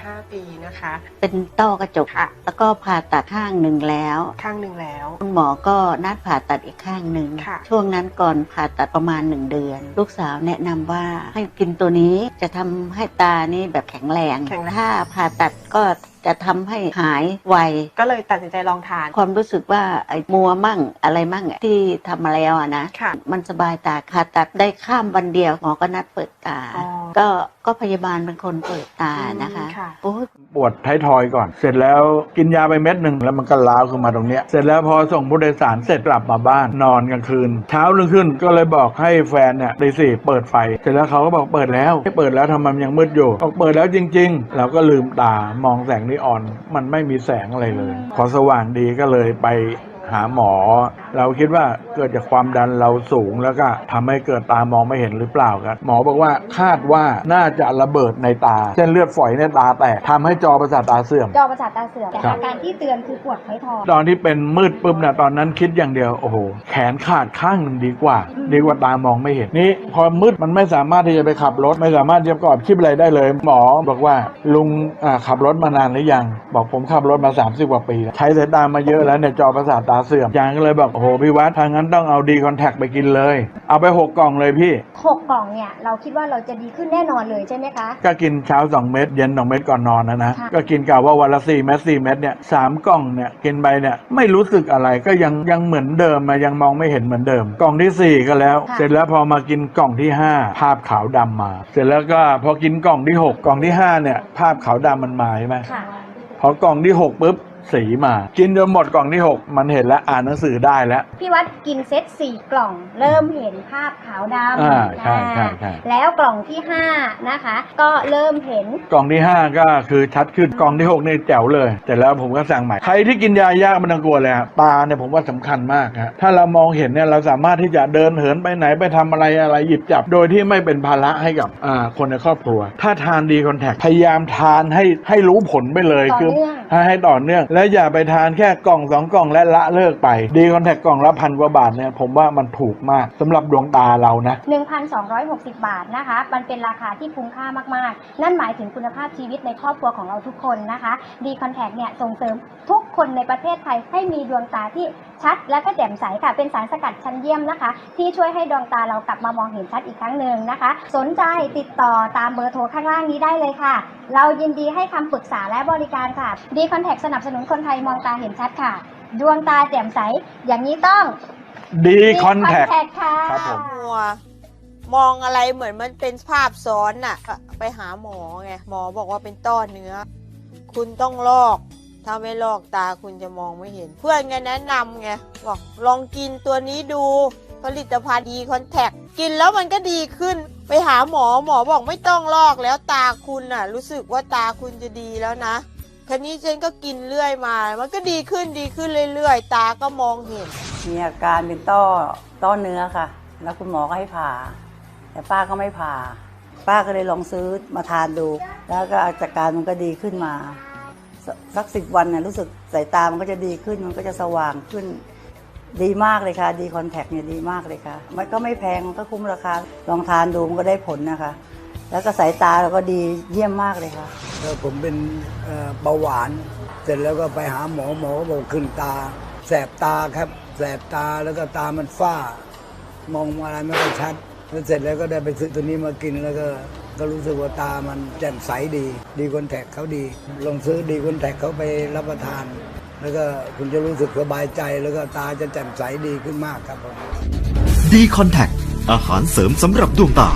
15 ปีนะคะ เป็นต้อกระจกค่ะ แล้วก็ผ่าตัดข้างหนึ่งแล้ว ข้างหนึ่งแล้ว คุณหมอก็นัดผ่าตัดอีกข้างหนึ่ง ค่ะ ช่วงนั้นก่อนผ่าตัดประมาณหนึ่งเดือน ลูกสาวแนะนำว่าให้กินตัวนี้จะทำให้ตานี่แบบแข็งแรง แข็งแรง ถ้าผ่าตัดก็ จะทำให้หายไว ก็เลยตัดสินใจลองทาน ความรู้สึกว่าไอ้มัวมั่งอะไรมั่งอะที่ทำมาแล้วอะนะค่ะมันสบายตาผ่าตัดได้ข้ามวันเดียวหมอก็นัดเปิดตาอ๋อก็ก็พยาบาลเป็นคนเปิดตานะคะอืมค่ะโอ้ยปวดท้ายทอยก่อน เสร็จแล้วกินยาไปเม็ดหนึ่งแล้วมันก็ล้าวขึ้นมาตรงเนี้ยเสร็จแล้วพอส่งผู้โดยสารเสร็จกลับมาบ้านนอนกลางคืน เช้ารุ่งขึ้นก็เลยบอกให้แฟนเนี่ยตีสี่เปิดไฟ เสร็จแล้วเขาก็บอกเปิดแล้วไม่เปิดแล้วทำไมมันยังมืดอยู่บอกเปิดแล้วจริง ๆ เราก็ลืมตามองแสงนีออนมันไม่มีแสงอะไรเลย พอสว่างดีก็เลยไปหาหมอ เราคิดว่าเกิดจากความดันเราสูงแล้วก็ทำให้เกิดตามองไม่เห็นหรือเปล่าครับหมอบอกว่าคาดว่าน่าจะระเบิดในตา เส้นเลือดฝอยในตาแตกทำให้จอประสาทตาเสื่อม จอประสาทตาเสื่อมแต่ครับอาการที่เตือนคือปวดไทยทอยตอนที่เป็นมืดปุ๊บเนี่ยตอนนั้นคิดอย่างเดียวโอ้โหแขนขาดข้างหนึ่งดีกว่า ดีกว่าตามองไม่เห็นนี่พอมืดมันไม่สามารถที่จะไปขับรถ ไม่สามารถที่จะประกอบคลิปอะไรได้เลย หมอบอกว่าลุงอ่าขับรถมานานหรือยัง บอกผมขับรถมา 30 กว่าปีแล้วใช้สายตามาเยอะแล้วเนี่ยจอประสาทตาเสื่อมยางก็เลยบอกโอ้โหพี่วัดทางนั้นต้องเอาดีคอนแทคไปกินเลย เอาไปหกกล่องเลยพี่ หกกล่องเนี่ยเราคิดว่าเราจะดีขึ้นแน่นอนเลยใช่ไหมคะ ก็กินเช้า 2 เม็ดเย็น 2 เม็ดก่อนนอนนะนะ ค่ะ ก็กินกะว่าวันละ4เม็ด4เม็ดเนี่ยสามกล่องเนี่ยกินไปเนี่ยไม่รู้สึกอะไรก็ยังยังเหมือนเดิมมายังมองไม่เห็นเหมือนเดิม กล่องทีสี่4 ก็แล้ว ค่ะ เสร็จแล้วพอมากินกล่องที่ 5 ภาพขาวดำมา เสร็จแล้วก็พอกินกล่องที่ 6 กล่องที่5เนี่ยภาพขาวดำมันมาใช่ไหม ค่ะ พอกล่องที่ 6ปุ๊บ สีมา กินจนหมดกล่องที่ 6 มันเห็นแล้วอ่านหนังสือได้แล้ว พี่วัดกินเซตสี่กล่อง เริ่มเห็นภาพขาวดำอ่าใช่ใช่อ่าใช่ แล้วกล่องที่ห้านะคะ ก็เริ่มเห็น กล่องที่ 5 ก็คือชัดขึ้นกล่องที่6นี่แจ๋วเลย แต่แล้วผมก็สั่งใหม่ ใครที่กินยายากไมันต้องกลัวเลยฮะตาเนี่ยผมว่าสำคัญมากฮะถ้าเรามองเห็นเนี่ยเราสามารถที่จะเดินเหินไปไหนไปทำอะไรอะไรหยิบจับ โดยที่ไม่เป็นภาระให้กับอ่าคนในครอบครัว ถ้าทานดีคอนแทคพยายามทานให้ให้รู้ผลไปเลยต่อคืเนื่อง ให้ให้ต่อเนื่อง และอย่าไปทานแค่กล่องสองกล่องและละเลิกไป ดีคอนแทคกล่องละพันกว่าบาทเนี่ยผมว่ามันถูกมากสำหรับดวงตาเรานะ 1,260 บาทนะคะ มันเป็นราคาที่คุ้มค่ามากๆ นั่นหมายถึงคุณภาพชีวิตในครอบครัวของเราทุกคนนะคะ ดีคอนแทคเนี่ยส่งเสริมทุกคนในประเทศไทยให้มีดวงตาที่ ชัดและก็แจ่มใสค่ะ เป็นสารสกัดชั้นเยี่ยมนะคะ ที่ช่วยให้ดวงตาเรากลับมามองเห็นชัดอีกครั้งหนึ่งนะคะ สนใจติดต่อตามเบอร์โทรข้างล่างนี้ได้เลยค่ะ เรายินดีให้คำปรึกษาและบริการค่ะดีคอนแทคสนับสนุนคนไทยมองตาเห็นชัดค่ะ ดวงตาแจ่มใส อย่างนี้ต้องดีคอนแทค Contact ค่ะครับผมมัวมองอะไรเหมือนมันเป็นภาพซ้อนน่ะ ไปหาหมอไง หมอบอกว่าเป็นต้อเนื้อ คุณต้องลอก ถ้าไม่ลอกตาคุณจะมองไม่เห็น เพื่อนไงแนะนำไงบอกลองกินตัวนี้ดู ผลิตภัณฑ์ดีคอนแทคกินแล้วมันก็ดีขึ้น ไปหาหมอหมอบอกไม่ต้องลอกแล้วตาคุณน่ะ รู้สึกว่าตาคุณจะดีแล้วนะคันนี้ฉันก็กินเรื่อยมา มันก็ดีขึ้นดีขึ้นเรื่อยๆ ตาก็มองเห็น มีอาการเป็นต้อต้อเนื้อค่ะ แล้วคุณหมอก็ให้ผ่า แต่ป้าก็ไม่ผ่า ป้าก็เลยลองซื้อมาทานดู แล้วก็อาการมันก็ดีขึ้นมา สักสิบวันเนี่ยรู้สึกสายตามันก็จะดีขึ้นมันก็จะสว่างขึ้นดีมากเลยค่ะ ดีคอนแทคเนี่ยดีมากเลยค่ะ มันก็ไม่แพงมันก็คุ้มราคาลองทานดูมันก็ได้ผลนะคะ แล้วก็สายตาเราก็ดีเยี่ยมมากเลยค่ะแล้วผมเป็นเอ่อเบาหวาน เสร็จแล้วก็ไปหาหมอหมอก็บอกขึ้นตา แสบตาครับ แสบตาแล้วก็ตามันฝ้ามองอะไรไม่ค่อยชัด แล้วเสร็จแล้วก็ได้ไปซื้อตัวนี้มากินแล้วก็ก็รู้สึกว่าตามันแจ่มใสดี ดีคอนแทคเขาดี ลองซื้อดีคอนแทคเขาไปรับประทาน แล้วก็คุณจะรู้สึกสบายใจ แล้วก็ตาจะแจ่มใสดีขึ้นมากครับผมดีคอนแทคอาหารเสริมสำหรับดวงตา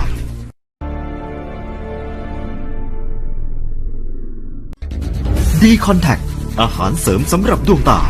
ดีคอนแทคอาหารเสริมสำหรับดวงตา